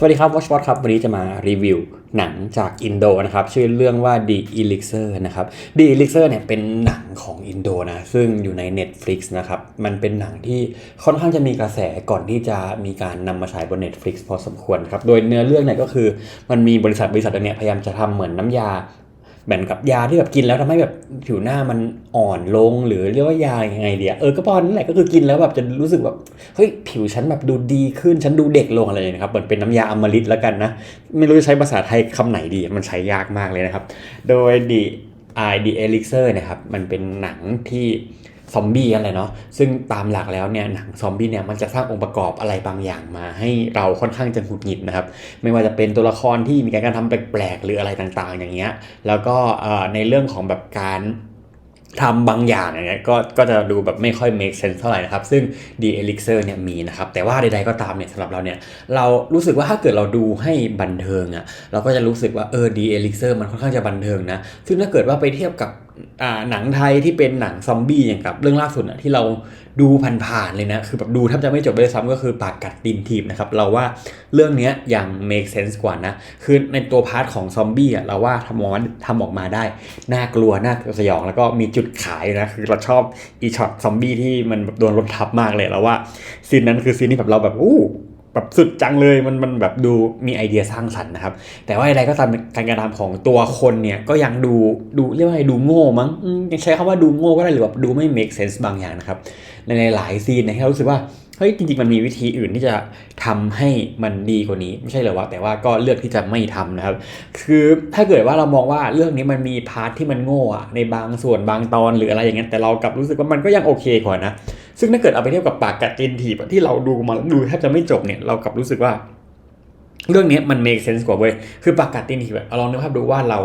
สวัสดีครับ Watchbot ครับ วันนี้จะมารีวิวหนังจากอินโดนะครับ ชื่อเรื่องว่า The Elixir นะครับ The Elixir เนี่ยเป็นหนังของอินโดนะ ซึ่งอยู่ใน Netflix นะครับ มันเป็นหนังที่ค่อนข้างจะมีกระแสก่อนที่จะมีการนำมาฉายบน Netflix พอสมควรครับ โดยเนื้อเรื่องเนี่ยก็คือมันมีบริษัทบริษัทนึงเนี่ยพยายามจะทำเหมือนน้ำยา เหมือนกับยาที่แบบกินแล้วทำให้แบบผิวหน้ามันอ่อนลงหรือเรียกว่ายายังไงเดียเออก็ประมาณนั้นแหละก็คือกินแล้วแบบจะรู้สึกแบบเฮ้ยผิวฉันแบบดูดีขึ้นฉันดูเด็กลงอะไรอย่างเงี้ยนะครับเหมือนเป็นน้ำยาอมฤตแล้วกันนะ ไม่รู้จะใช้ภาษาไทยคำไหนดีมันใช้ยากมากเลยนะครับ โดย The I The Elixir นะครับมันเป็นหนังที่ซอมบี้กันเลยเนาะซึ่งตามหลักแล้วเนี่ยหนังซอมบี้เนี่ยมันจะสร้างองค์ประกอบอะไรบางอย่างมา ให้เราค่อนข้างจะหงุดหงิดนะครับ ไม่ว่าจะเป็นตัวละครที่มีการกระทำแปลกๆ หรืออะไรต่างๆ อย่างเงี้ยแล้วก็ในเรื่องของแบบการ ทำบางอย่างอย่างเงี้ยก็ก็จะดูแบบไม่ค่อย make sense เท่าไหร่นะครับ ซึ่ง The Elixir เนี่ยมีนะครับ แต่ว่าใดๆก็ตามเนี่ยสำหรับเราเนี่ย เรารู้สึกว่าถ้าเกิดเราดูให้บันเทิงอะ่ะเราก็จะรู้สึกว่าเออ The Elixir มันค่อนข้างจะบันเทิงนะ ซึ่งถ้าเกิดว่าไปเทียบกับ หนังไทยที่เป็นหนังซอมบี้อย่างกับเรื่องล่าสุดอะที่เราดูผ่านๆเลยนะ คือแบบดูแทบจะไม่จบเลยซ้ำก็คือปากกัดดินทีบนะครับ เราว่าเรื่องนี้ยัง make sense กว่านะ คือในตัวพาร์ทของซอมบี้อะเราว่าทำออกมาทำออกมาได้ น่ากลัว น่าสยอง แล้วก็มีจุดขายนะ คือเราชอบอีช็อตซอมบี้ที่มันแบบโดนรถทับมากเลยเราว่าซีนนั้นคือซีนที่แบบเราแบบอู้ แบบสุดจังเลยมันมันแบบดูมีไอเดียสร้างสรรค์นะครับ แต่ว่าอะไรก็ตามการกระทำของตัวคนเนี่ยก็ยังดูดูเรียกว่าดูโง่มั้งยังใช้คำว่าดูโง่ก็ได้หรือแบบดูไม่ make sense บางอย่างนะครับในหลายซีนนยให้เรารู้สึกว่าเฮ้ยจริงๆมันมีวิธีอื่นที่จะทำให้มันดีกว่านี้ไม่ใช่เหรอวะแต่ว่าก็เลือกที่จะไม่ทำนะครับ คือถ้าเกิดว่าเรามองว่าเรื่องนี้มันมีพาร์ทที่มันโง่อะในบางส่วนบางตอนหรืออะไรอย่างเงี้ยแต่เรากลับรู้สึกว่ามันก็ยังโอเคกว่านะ ซึ่งถ้าเกิดเอาไปเทียบกับปากกัดจินทีบที่เราดูมาดูแทบจะไม่จบเนี่ยเรากลับรู้สึกว่า เรื่องนี้มัน make sense กว่าเว้ยคือปากกัดตินทีแบบลองนึกภาพดูว่าเรา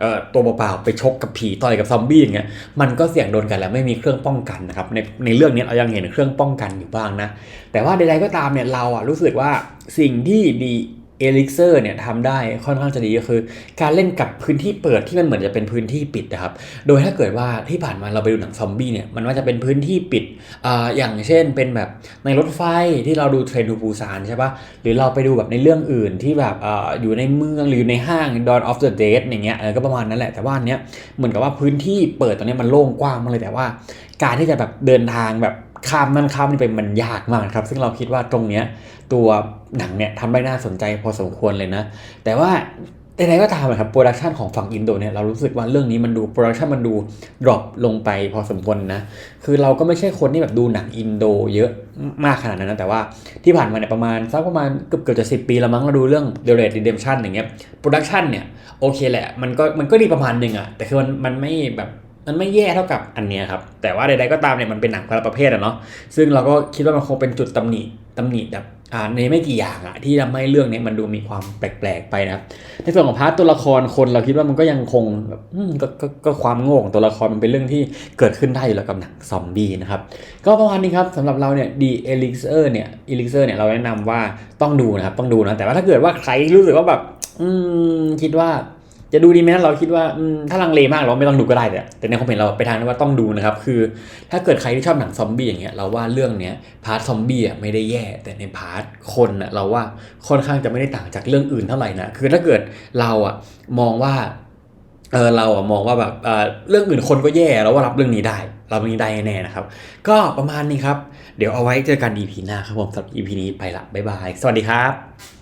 เอ่อตัวเปล่าๆไปชกกับผีต่อยกับซอมบี้อย่างเงี้ยมันก็เสี่ยงโดนกันแล้วไม่มีเครื่องป้องกันนะครับในในเรื่องนี้เรายังเห็นเครื่องป้องกันอยู่บ้างนะแต่ว่าใดๆก็ตามเนี่ยเราอะรู้สึกว่าสิ่งที่ดี เอลิกเซอร์เนี่ยทำได้ค่อนข้างจะดีก็คือ การเล่นกับพื้นที่เปิดที่มันเหมือนจะเป็นพื้นที่ปิดนะครับ โดยถ้าเกิดว่าที่ผ่านมาเราไปดูหนังซอมบี้เนี่ยมันว่าจะเป็นพื้นที่ปิดออย่างเช่นเป็นแบบในรถไฟที่เราดูเทรนทูปูซานใช่ปะหรือเราไปดูแบบในเรื่องอื่นที่แบบออยู่ในเมืองหรืออยู่ในห้าง Dawn of the Dead อย่างเงี้ยก็ประมาณนั้นแหละแต่ว่าอันเนี้ยเหมือนกับว่าพื้นที่เปิดตอนนี้มันโล่งกว้างมากเลยแต่ว่า การที่จะแบบเดินทางแบบ ข้ามนั่นข้ามนี่ไปมันยากมากครับ ซึ่งเราคิดว่าตรงเนี้ยตัวหนังเนี่ยทำได้น่าสนใจพอสมควรเลยนะ แต่ว่าใดๆก็ตามอะครับโปรดักชันของฝั่งอินโดเนี่ยเรารู้สึกว่าเรื่องนี้มันดูโปรดักชันมันดูดรอปลงไปพอสมควรนะ คือเราก็ไม่ใช่คนที่แบบดูหนังอินโดเยอะมากขนาดนั้นนะ แต่ว่าที่ผ่านมาเนี่ยประมาณสักประมาณเกือบเกือบจะสิปีล้วมั้งเราดูเรื่อง The Red Redemption อย่างเงี้ยโปรดักชันเนี่ยโอเคแหละมันก็มันก็ดีประมาณหนึ่งอะแต่คือมันมันไม่แบบ มันไม่แย่เท่ากับอันเนี้ยครับ แต่ว่าใดๆก็ตามเนี่ยมันเป็นหนังคนละประเภทอะเนาะซึ่งเราก็คิดว่ามันคงเป็นจุดตำหนิตำหนิแบบอ่าในไม่กี่อย่างอะที่ทำให้เรื่องนี้มันดูมีความแปลกๆไปนะครับในส่วนของพาร์ทตัวละครคนเราคิดว่ามันก็ยังคงแบบกก็ก็ความโง่ของตัวละครมันเป็นเรื่องที่เกิดขึ้นได้อยู่แล้วกับหนังซอมบี้นะครับก็ประมาณนี้ครับสำหรับเราเนี่ย The Elixir เนี่ย Elixir เนี่ยเราแนะนำว่าต้องดูนะครับต้องดูนะแต่ว่าถ้าเกิดว่าใครรู้สึกว่าแบบอืมคิดว่า จะดูดีไหมเราคิดว่าถ้าลังเลมากเราไม่ต้องดูก็ได้แต่แต่ในความเห็นเราไปทางนั้นว่าต้องดูนะครับ คือถ้าเกิดใครที่ชอบหนังซอมบี้อย่างเงี้ยเราว่าเรื่องเนี้ยพาร์ทซอมบี้อะไม่ได้แย่ แต่ในพาร์ทคนอะเราว่าค่อนข้างจะไม่ได้ต่างจากเรื่องอื่นเท่าไหร่นะคือถ้าเกิดเราอะมองว่าเออเราอะมองว่าแบบเออเรื่องอื่นคนก็แย่เราว่ารับเรื่องนี้ได้ รับเรื่องนี้ได้แน่นะครับ ก็ประมาณนี้ครับ เดี๋ยวเอาไว้เจอกัน EP หน้าครับผมสำหรับ EP นี้ไปละบ๊ายบาย สวัสดีครับ